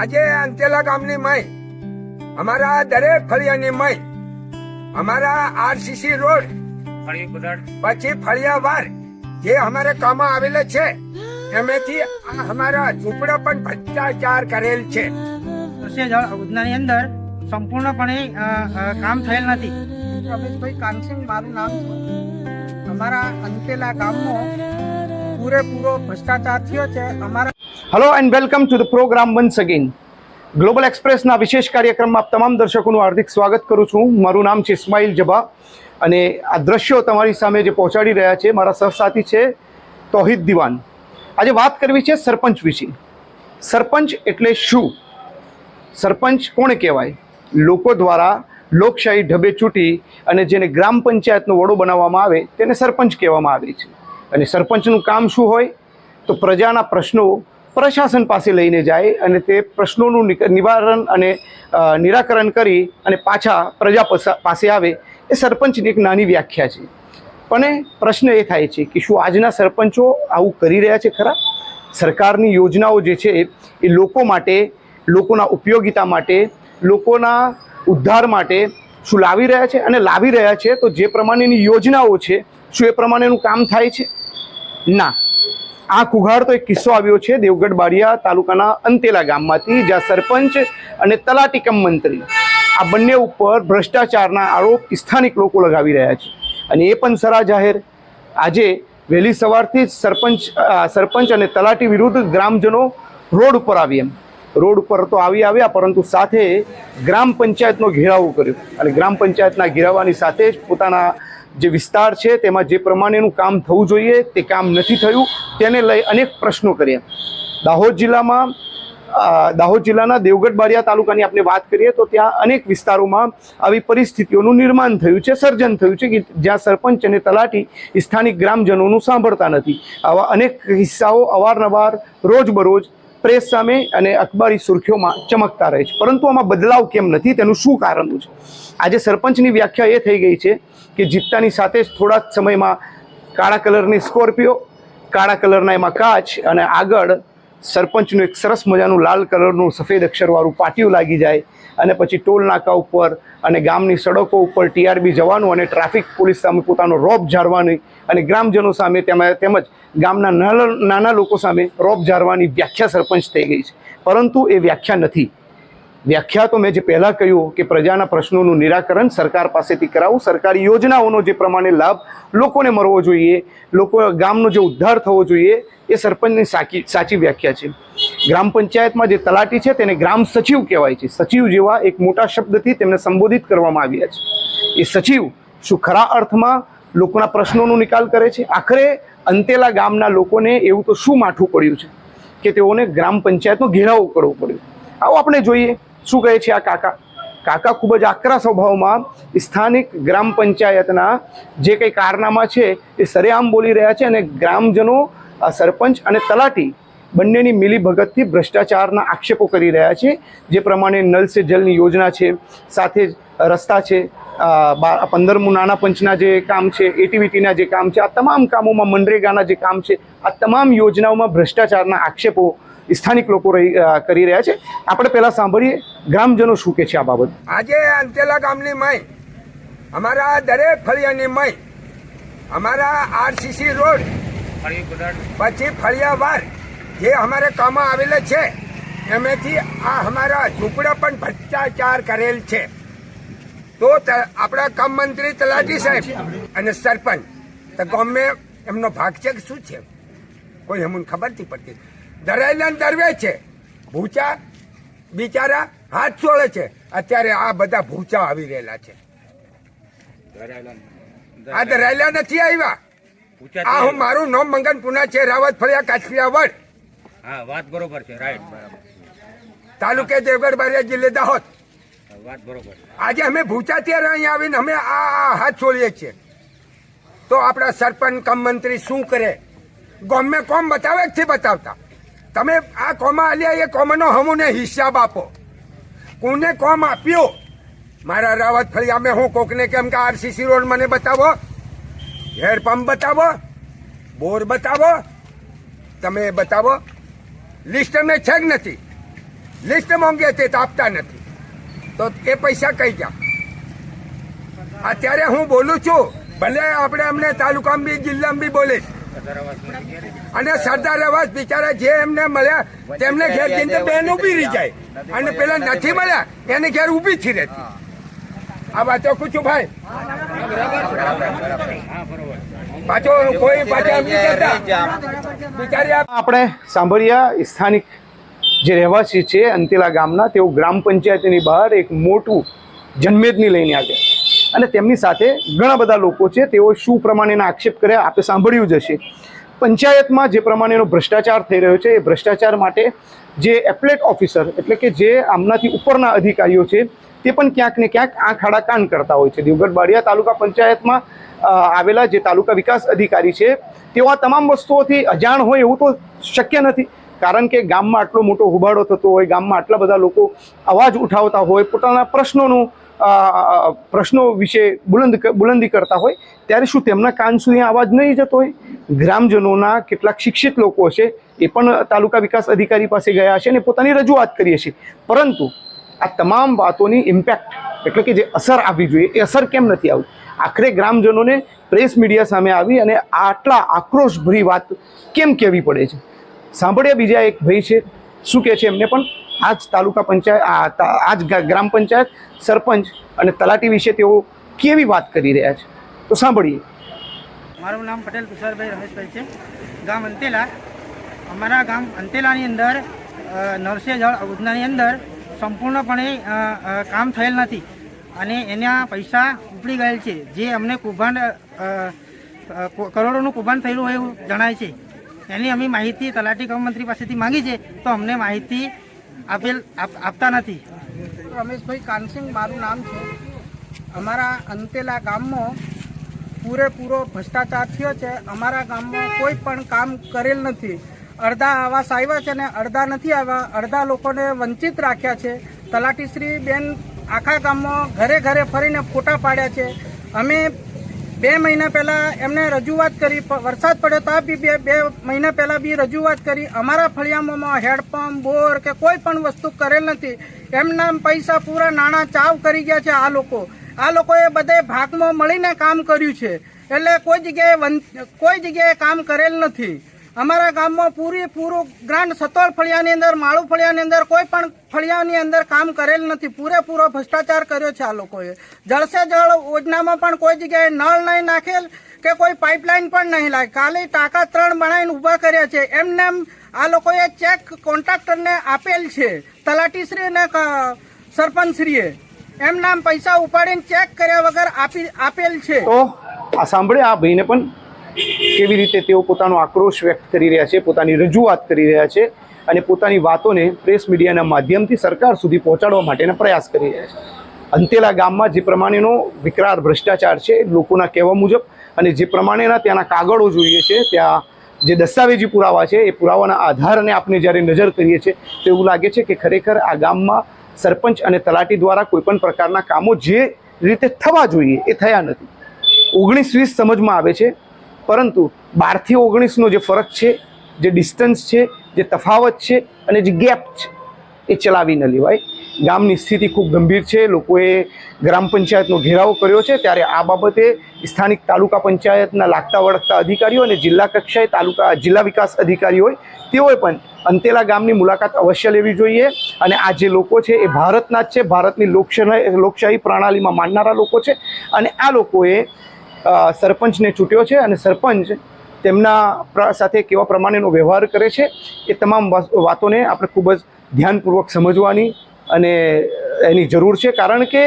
આજે અંતેલા ગામની મય અમારા દરેક ફળિયાની મય અમારા આરસીસી રોડ પછી ફળિયાવાર જે અમારે કામમાં આવેલા છે એમેથી અમારા ઝૂંપડા પણ ભ્રષ્ટાચાર કરેલ છે. યોજનાની અંદર સંપૂર્ણપણે કામ થયેલ નથી. રમેશભાઈ કાનસિંહ મારું નામ છે? અમારા અંતેલા ગામમાં પૂરેપૂરો ભ્રષ્ટાચાર થયો છે. અમારા hello and welcome to the program once again global એક્સપ્રેસના વિશેષ કાર્યક્રમમાં તમામ દર્શકોનું હાર્દિક સ્વાગત કરું છું. મારું નામ છે ઇસ્માઇલ જબા અને આ દ્રશ્યો તમારી સામે જે પહોંચાડી રહ્યા છે, મારા સહસાથી છે તોહિદ દિવાન આજે વાત કરવી છે સરપંચ વિશે. સરપંચ એટલે શું? સરપંચ કોણે કહેવાય? લોકો દ્વારા લોકશાહી ઢબે ચૂંટી અને જેને ગ્રામ પંચાયતનો વડો બનાવવામાં આવે, તેને સરપંચ કહેવામાં આવે છે. અને સરપંચનું કામ શું હોય? તો પ્રજાના પ્રશ્નો પ્રશાસન પાસે લઈને જાય અને તે પ્રશ્નોનું નિવારણ અને નિરાકરણ કરી અને પાછા પ્રજા પસા- આવે એ સરપંચની એક નાની વ્યાખ્યા છે. પણ પ્રશ્ન એ થાય છે કે શું આજના સરપંચો આવું કરી રહ્યા છે ખરા? સરકારની યોજનાઓ જે છે એ લોકો માટે, લોકોના ઉપયોગિતા માટે, લોકોના ઉદ્ધાર માટે શું લાવી રહ્યા છે અને લાવી રહ્યા છે તો જે પ્રમાણેની યોજનાઓ છે શું એ પ્રમાણેનું કામ થાય છે? ના. આ કુઘાડતો એક કિસ્સો આવ્યો છે દેવગઢ બારિયા તાલુકાના અંતેલા ગામમાંથી, જ્યાં સરપંચ અને તલાટી કમ મંત્રી આ બંને ઉપર ભ્રષ્ટાચારના આરોપ સ્થાનિક લોકો લગાવી રહ્યા છે. અને એ પણ સરા જાહેર. આજે વહેલી સવારથી જ સરપંચ સરપંચ અને તલાટી વિરુદ્ધ ગ્રામજનો રોડ ઉપર આવી એમ. રોડ ઉપર તો આવી આવ્યા, પરંતુ સાથે ગ્રામ પંચાયતનો ઘેરાવો કર્યો. અને ગ્રામ પંચાયતના ઘેરાવાની સાથે જ પોતાના જે વિસ્તાર છે, તેમાં જે પ્રમાણેનું કામ થવું જોઈએ, તે કામ નથી થયું, તેને લઈ અનેક પ્રશ્નો કર્યા. દાહોદ જિલ્લામાં દાહોદ જિલ્લાના દેવગઢ બારિયા તાલુકાની આપણે વાત કરીએ, તો ત્યાં અનેક વિસ્તારોમાં આવી પરિસ્થિતિઓનું નિર્માણ થયું છે, સર્જન થયું છે, કે જ્યાં સરપંચ અને તલાટી સ્થાનિક ગ્રામજનોનું સાંભળતા નથી. આવા અનેક કિસ્સાઓ અવારનવાર, રોજબરોજ પ્રેસ સામે અને અખબારી સુર્ખીઓમાં ચમકતા રહે છે. પરંતુ આમાં બદલાવ કેમ નથી, તેનું શું કારણ છે? આજે સરપંચની વ્યાખ્યા એ થઈ ગઈ છે કે જીતતાની સાથે જ થોડા જ સમયમાં કાળા કલરની સ્કોર્પિયો, કાળા કલરના એમાં કાચ અને આગળ સરપંચનું એક સરસ મજાનું લાલ કલરનું સફેદ અક્ષરવાળું પાટિયું લાગી જાય અને પછી ટોલ નાકા ઉપર અને ગામની સડકો ઉપર ટીઆરબી જવાનું અને ટ્રાફિક પોલીસ સામે પોતાનો રોપ ઝાડવાની અને ગ્રામજનો સામે તેમાં તેમજ ગામના નાના નાના લોકો સામે રોપ ઝાડવાની વ્યાખ્યા સરપંચ થઈ ગઈ છે. પરંતુ એ વ્યાખ્યા નથી. વ્યાખ્યા તો મેં જે પહેલાં કહ્યું કે પ્રજાના પ્રશ્નોનું નિરાકરણ સરકાર પાસેથી કરાવવું સરકારી યોજનાઓનો જે પ્રમાણે લાભ લોકોને મળવો જોઈએ, લોકો ગામનો જે ઉદ્ધાર થવો જોઈએ, એ સરપંચની સાચી સાચી વ્યાખ્યા છે. ગ્રામ પંચાયતમાં જે તલાટી છે તેને ગ્રામ સચિવ કહેવાય છે. સચિવ જેવા એક મોટા શબ્દથી તેમને સંબોધિત કરવામાં આવ્યા છે. એ સચિવ શું ખરા અર્થમાં લોકોના પ્રશ્નોનો નિકાલ કરે છે? આખરે અંતેલા ગામના લોકોને એવું તો શું માઠું પડ્યું છે? કે તેઓને ગ્રામ પંચાયતનો ઘેરાવો કરવો પડ્યો. આવો આપણે જોઈએ. શું કહે છે આ કાકા? કાકા ખૂબ જ આકરા સ્વભાવમાં સ્થાનિક ગ્રામ પંચાયતના જે કંઈ કારનામા છે એ સરેઆમ બોલી રહ્યા છે અને ગ્રામજનો સરપંચ અને તલાટી બંનેની મિલીભગતથી ભ્રષ્ટાચારના આક્ષેપો કરી રહ્યા છે. જે પ્રમાણે નલ સે જલની યોજના છે, સાથે જ રસ્તા છે પંદરમું નાના પંચના જે કામ છે, એટીવીટીના જે કામ છે, આ તમામ કામોમાં મનરેગાના જે કામ છે, આ તમામ યોજનાઓમાં ભ્રષ્ટાચારના આક્ષેપો સ્થાનિક લોકો કરી રહ્યા છે. આપણે પહેલાં સાંભળીએ ગ્રામજનો શું કે છે આ બાબત. આજે અંતેલા ગામની મય, અમારા દરેક ફળિયાની મય, અમારા આરસીસી રોડ, પછી ફળિયાવાર જે અમારે કામમાં આવેલા છે, એમાંથી આ અમારા ઝૂંપડા પણ ભ્રષ્ટાચાર કરેલ છે. તો ત- આપણા કામ મંત્રી તલાટી સાહેબ અને સરપંચ, તો ગમે એમનો ભાગ છે કે શું છે? કોઈ અમને ખબર નથી પડતી. ધરાયેલા દરવે છે. ભૂચા બિચારા હાથ છોડે છે. અત્યારે આ બધા ભૂચા આવી રહેલા છે. આ ધરાયેલા નથી આવ્યા. આ હું મારું નામ મંગન પુના છે રાવત ફળિયા કાચપિયા વડ. હા વાત બરોબર છે રાઈટ બરાબર. તાલુકે દેવગઢ બારિયા જિલ્લે દાહોદ વાત બરોબર આજે અમે ભૂચા ત્યારે અહીંયા આવીને અમે આ હાથ છોડીએ છીએ. તો આપણા સરપંચ કમ મંત્રી શું કરે? ગમે કોમ બતાવે નથી બતાવતા? તમે આ કોમા આલ્યા એ કોમનો હમુને હિસાબ આપો. કોને કોમ આપ્યો? મારા રાવત ફરી અમે હું કોકને કેમ કે આરસીસી રોડ મને બતાવો? હેરપંપ બતાવો? બોર બતાવો? તમે બતાવો? લિસ્ટ અમે છે જ નથી. લિસ્ટ મોંઘી હતી તો આપતા નથી. તો એ પૈસા કઈ ગયા? અત્યારે હું બોલું છું, ભલે આપણે અમને તાલુકામાં બી, જિલ્લામાં બી બોલીશ. અને સરદાર આવાસ બિચારા જે એમને મળ્યા તેમને ઘેર જઈને બેન ઊભી રહી જાય. અને પેલા નથી મળ્યા. એને ઘેર ઊભી થી રહેતી આ વાતો પૂછું ભાઈ. પાછો કોઈ પાછા. બિચારી આપણે સાંભળ્યા સ્થાનિક જે રહેવાસી છે અંતેલા ગામના તેઓ ગ્રામ પંચાયતની બહાર એક મોટું જનમેદની લઈને આવ્યા. અને તેમની સાથે ઘણા બધા લોકો છે, તેઓ શું પ્રમાણેના આક્ષેપ કર્યા આપણે સાંભળ્યું જ હશે. પંચાયતમાં જે પ્રમાણેનો ભ્રષ્ટાચાર થઈ રહ્યો છે, એ ભ્રષ્ટાચાર માટે જે એપ્લેટ ઓફિસર એટલે કે જે આમનાથી ઉપરના અધિકારીઓ છે, તે પણ ક્યાંક ને ક્યાંક આંખ આડા કાન કરતા હોય છે. દેવગઢ બાડિયા તાલુકા પંચાયતમાં આવેલા જે તાલુકા વિકાસ અધિકારી છે, તેઓ આ તમામ વસ્તુઓથી અજાણ હોય એવું તો શક્ય નથી. કારણ કે ગામમાં આટલો મોટો હુબાળો થતો હોય, ગામમાં આટલા બધા લોકો અવાજ ઉઠાવતા હોય, પોતાના પ્રશ્નોનું પ્રશ્નો વિશે બુલંદ બુલંદી કરતા હોય, ત્યારે શું તેમના કાન સુધી અવાજ નહીં જતો હોય? ગ્રામજનોના કેટલાક શિક્ષિત લોકો છે એ પણ તાલુકા વિકાસ અધિકારી પાસે ગયા છે અને પોતાની રજૂઆત કરીએ છીએ પરંતુ આ તમામ વાતોની ઇમ્પેક્ટ એટલે કે જે અસર આવવી જોઈએ, એ અસર કેમ નથી આવી આખરે ગ્રામજનોને પ્રેસ મીડિયા સામે આવી અને આટલા આક્રોશભરી વાત કેમ કહેવી પડે છે? સાંભળ્યા બીજા એક ભાઈ છે, શું કહે છે એમને પણ? આ જ તાલુકા પંચાયત, આ જ ગ્રામ પંચાયત સરપંચ અને તલાટી વિશે તેઓ કેવી વાત કરી રહ્યા છે? તો સાંભળીએ. મારું નામ પટેલ તુષારભાઈ રમેશભાઈ છે. ગામ અંતેલા. અમારા ગામ અંતેલાની અંદર નરસે જળ યોજનાની અંદર સંપૂર્ણપણે કામ થયેલ નથી. અને એના પૈસા ઉપડી ગયેલ છે, જે અમને કૌભાંડ કરોડોનું કૌભાંડ થયેલું હોય એવું જણાય છે. એની અમે માહિતી તલાટી મંત્રી પાસેથી માંગી છે, તો અમને માહિતી આપેલ આપતા નથી. રમેશભાઈ કાનસિંગ મારું નામ છે. અમારા અંતેલા ગામમાં પૂરેપૂરો ભ્રષ્ટાચાર થયો છે. અમારા ગામમાં કોઈ પણ કામ કરેલ નથી. અડધા આવાસ આવ્યા છે અને અડધા નથી આવ્યા. અડધા લોકોને વંચિત રાખ્યા છે. તલાટીશ્રી બેન આખા ગામમાં ઘરે ઘરે ફરીને ફોટા પાડ્યા છે. અમે બે મહિના પહેલા એમને રજૂઆત કરી વરસાદ પડ્યો તો બી બે બે મહિના પહેલા બી રજૂઆત કરી. અમારા ફળિયામાં હેડપંપ બોર કે કોઈ પણ વસ્તુ કરેલ નથી. એમના પૈસા પૂરા નાણાં ચાવ કરી ગયા છે આ લોકો. આ લોકોએ બધે ભાગમાં મળીને કામ કર્યું છે. એટલે કોઈ જગ્યાએ કોઈ જગ્યાએ કામ કરેલ નથી. અમારા ગામમાં પૂરી પૂરું ગ્રાન્ડ સતોળ ફળિયાની અંદર, માળુ ફળિયાની અંદર, કોઈ પણ ફળિયાની અંદર કામ કરેલ નથી. પૂરેપૂરો ભ્રષ્ટાચાર કર્યો છે આ લોકોએ. જળસે જળ યોજનામાં પણ કોઈ જગ્યાએ નળ નહીં નાખેલ કે કોઈ પાઇપલાઇન પણ નહીં લાગે. કાલે ટાંકા ત્રણ બનાવીને ઊભા કર્યા છે. એમને એમ આ લોકોએ ચેક કોન્ટ્રાક્ટરને આપેલ છે. તલાટીશ્રી અને સરપંચશ્રીએ. એમના પૈસા ઉપાડીને ચેક કર્યા વગર આપી, આપેલ છે. તો આ સાંભળે આ ભાઈને પણ કેવી રીતે તેઓ પોતાનો આક્રોશ વ્યક્ત કરી રહ્યા છે, પોતાની રજૂઆત કરી રહ્યા છે અને પોતાની વાતોને પ્રેસ મીડિયાના માધ્યમથી સરકાર સુધી પહોંચાડવા માટેના પ્રયાસ કરી રહ્યા છે. અંતેલા ગામમાં જે પ્રમાણેનો વિકરાળ ભ્રષ્ટાચાર છે, લોકોના કહેવા મુજબ અને જે પ્રમાણેના ત્યાંના કાગળો જોઈએ છે, ત્યાં જે દસ્તાવેજી પુરાવા છે, એ પુરાવાના આધારને આપણે જ્યારે નજર કરીએ છીએ, તો એવું લાગે છે કે ખરેખર આ ગામમાં સરપંચ અને તલાટી દ્વારા કોઈપણ પ્રકારના કામો જે રીતે થવા જોઈએ એ થયા નથી. ઓગણીસ વીસ સમજમાં આવે છે પરંતુ બારથી ઓગણીસનો જે ફરક છે, જે ડિસ્ટન્સ છે, જે તફાવત છે અને જે ગેપ છે, એ ચલાવી ન લેવાય. ગામની સ્થિતિ ખૂબ ગંભીર છે. લોકોએ ગ્રામ પંચાયતનો ઘેરાવો કર્યો છે. ત્યારે આ બાબતે સ્થાનિક તાલુકા પંચાયતના લાગતા વળગતા અધિકારીઓ અને જિલ્લા કક્ષાએ તાલુકા, જિલ્લા વિકાસ અધિકારી હોય, તેઓએ પણ અંતેલા ગામની મુલાકાત અવશ્ય લેવી જોઈએ. અને આ જે લોકો છે, એ ભારતના જ છે. ભારતની લોકશાહી લોકશાહી પ્રણાલીમાં માનનારા લોકો છે. અને આ લોકોએ સરપંચને ચૂંટ્યો છે અને સરપંચ તેમના સાથે કેવા પ્રમાણેનો વ્યવહાર કરે છે એ તમામ વાતોને આપણે ખૂબ જ ધ્યાનપૂર્વક સમજવાની અને એની જરૂર છે. કારણ કે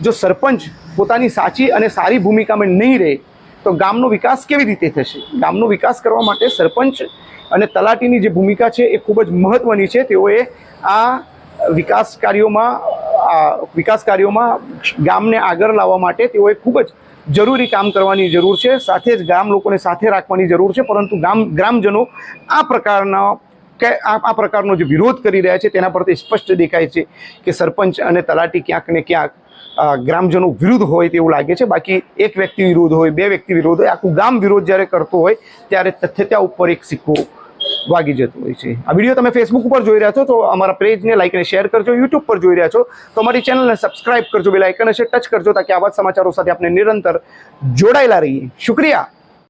જો સરપંચ પોતાની સાચી અને સારી ભૂમિકામાં નહીં રહે, તો ગામનો વિકાસ કેવી રીતે થશે? ગામનો વિકાસ કરવા માટે સરપંચ અને તલાટીની જે ભૂમિકા છે એ ખૂબ જ મહત્ત્વની છે. તેઓએ આ વિકાસ કાર્યોમાં વિકાસ કાર્યોમાં ગામને આગળ લાવવા માટે તેઓએ ખૂબ જ જરૂરી કામ કરવાની જરૂર છે, સાથે જ ગામ લોકોને સાથે રાખવાની જરૂર છે, પરંતુ ગામ, ગ્રામજનો આ પ્રકારના કે આ પ્રકારનો જે વિરોધ કરી રહ્યા છે તેના પરથી સ્પષ્ટ દેખાય છે કે સરપંચ અને તલાટી ક્યાંક ને ક્યાંક ગ્રામજનો વિરુદ્ધ હોય તેવું લાગે છે. બાકી એક વ્યક્તિ વિરોધ હોય, બે વ્યક્તિ વિરોધ હોય, આખું ગામ વિરોધ જ્યારે કરતો હોય, ત્યારે તથ્યતા ઉપર એક સિક્કો વાગી જતું હોય છે. આ વીડિયો તમે ફેસબુક ઉપર જોઈ રહ્યા છો, તો અમારા પેજને લાઈક અને શેર કરજો યુટ્યુબ પર જોઈ રહ્યા છો. તો અમારી ચેનલને સબસ્ક્રાઇબ કરજો બે લાઇકન હશે ટચ કરજો, તાકી આવા સમાચારો સાથે આપણે નિરંતર જોડાયેલા રહીએ. શુક્રિયા.